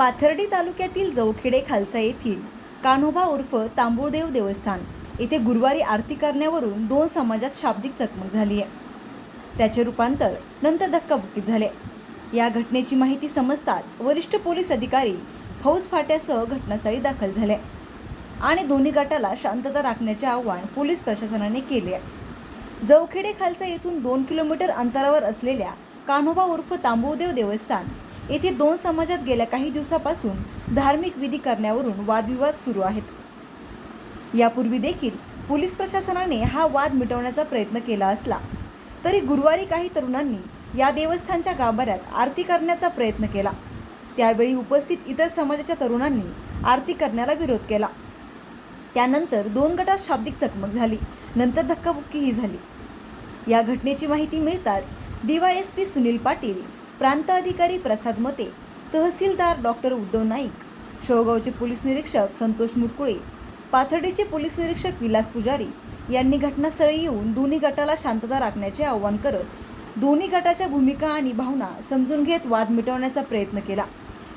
पाथर्डी तालुक्यातील जवखेडे खालसा येथील कान्होबा उर्फ तांबूळदेव देवस्थान. येथे गुरुवारी आरती करण्यावरून दोन समाजात शाब्दिक चकमक झाली आहे. त्याचे रूपांतर नंतर धक्काबुक्कीत झाले. या घटनेची माहिती समजताच वरिष्ठ पोलीस अधिकारी फौज फाट्यासह घटनास्थळी दाखल झाले. आणि दोन्ही गटाला शांतता राखण्याचे आवाहन पोलीस प्रशासनाने केले आहे. जवखेडे खालसा येथून दोन किलोमीटर अंतरावर असलेल्या कान्होबा उर्फ तांबूळदेव देवस्थान येथे दोन समाजात गेल्या काही दिवसापासून धार्मिक विधी करण्यावरून वादविवाद सुरू आहेत. यापूर्वी देखील पोलीस प्रशासनाने हा वाद मिटवण्याचा प्रयत्न केला असला तरी गुरुवारी काही तरुणांनी या देवस्थानच्या गाभाऱ्यात आरती करण्याचा प्रयत्न केला. त्यावेळी उपस्थित इतर समाजाच्या तरुणांनी आरती करण्याला विरोध केला. त्यानंतर दोन गटात शाब्दिक चकमक झाली नंतर धक्काबुक्कीही झाली. या घटनेची माहिती मिळताच डीवायएसपी सुनील पाटील प्रांत अधिकारी प्रसाद मते तहसीलदार डॉक्टर उद्धव नाईक शेवगावचे पोलीस निरीक्षक संतोष मुटकुळे पाथर्डीचे पोलीस निरीक्षक विलास पुजारी यांनी घटनास्थळी येऊन दोन्ही गटाला शांतता राखण्याचे आवाहन करत दोन्ही गटाच्या भूमिका आणि भावना समजून घेत वाद मिटवण्याचा प्रयत्न केला.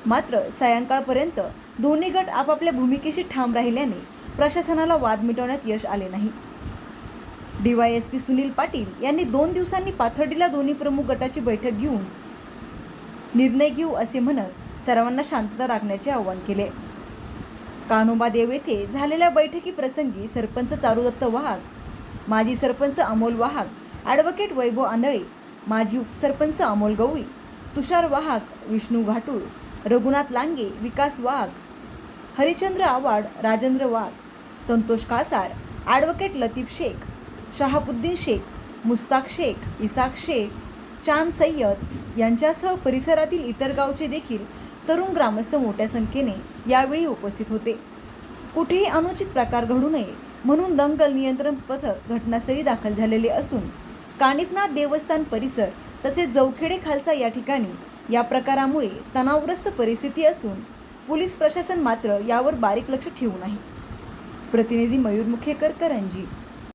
मात्र सायंकाळपर्यंत दोन्ही गट आपापल्या भूमिकेशी ठाम राहिल्याने प्रशासनाला वाद मिटवण्यात यश आले नाही. डीवायएसपी सुनील पाटील यांनी दोन दिवसांनी पाथर्डीला दोन्ही प्रमुख गटाची बैठक घेऊन निर्णय घेऊ असे म्हणत सर्वांना शांतता राखण्याचे आवाहन केले. कानोबादेव येथे झालेल्या बैठकीप्रसंगी सरपंच चारुदत्त वाहक माजी सरपंच अमोल वाहक ॲडव्होकेट वैभव आंधळे माजी उपसरपंच अमोल गवळी तुषार वाहक विष्णू घाटूळ रघुनाथ लांगे विकास वाघ हरिचंद्र आवाड राजेंद्र वाघ संतोष कासार ॲडव्होकेट लतीफ शेख शहाबुद्दीन शेख मुस्ताक शेख इसाक शेख चांद सय्यद यांच्यासह परिसरातील इतर गावचे देखील तरुण ग्रामस्थ मोठ्या संख्येने यावेळी उपस्थित होते. कुठेही अनुचित प्रकार घडू नये म्हणून दंगल नियंत्रण पथक घटनास्थळी दाखल झालेले असून कानिफनाथ देवस्थान परिसर तसेच जवखेडे खालसा या ठिकाणी या प्रकारामुळे तणावग्रस्त परिस्थिती असून पोलीस प्रशासन मात्र यावर बारीक लक्ष ठेवून आहे. प्रतिनिधी मयूर मुखेकर करंजी.